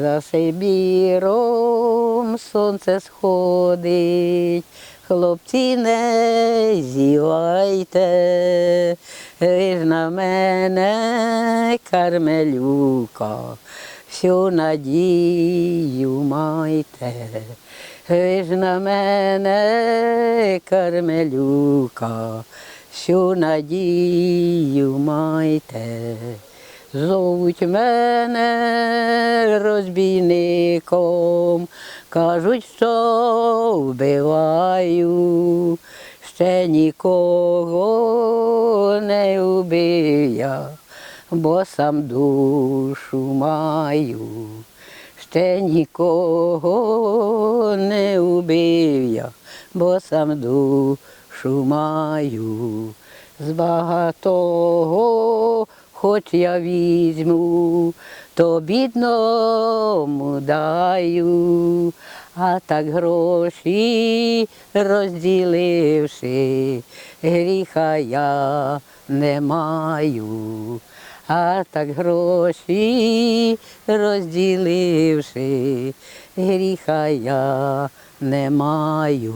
За Сибіром сонце сходить, хлопці не зівайте, ви ж на мене кармелюка, всю надію майте, ви ж на мене кармелюка, всю надію майте. Зовуть мене розбійником, кажуть, що вбиваю, ще нікого не убив я, бо сам душу маю, ще нікого не убив я, бо сам душу маю. З багатого хоч я візьму, то бідному даю, а так гроші розділивши, гріха я не маю. А так гроші розділивши, гріха я не маю.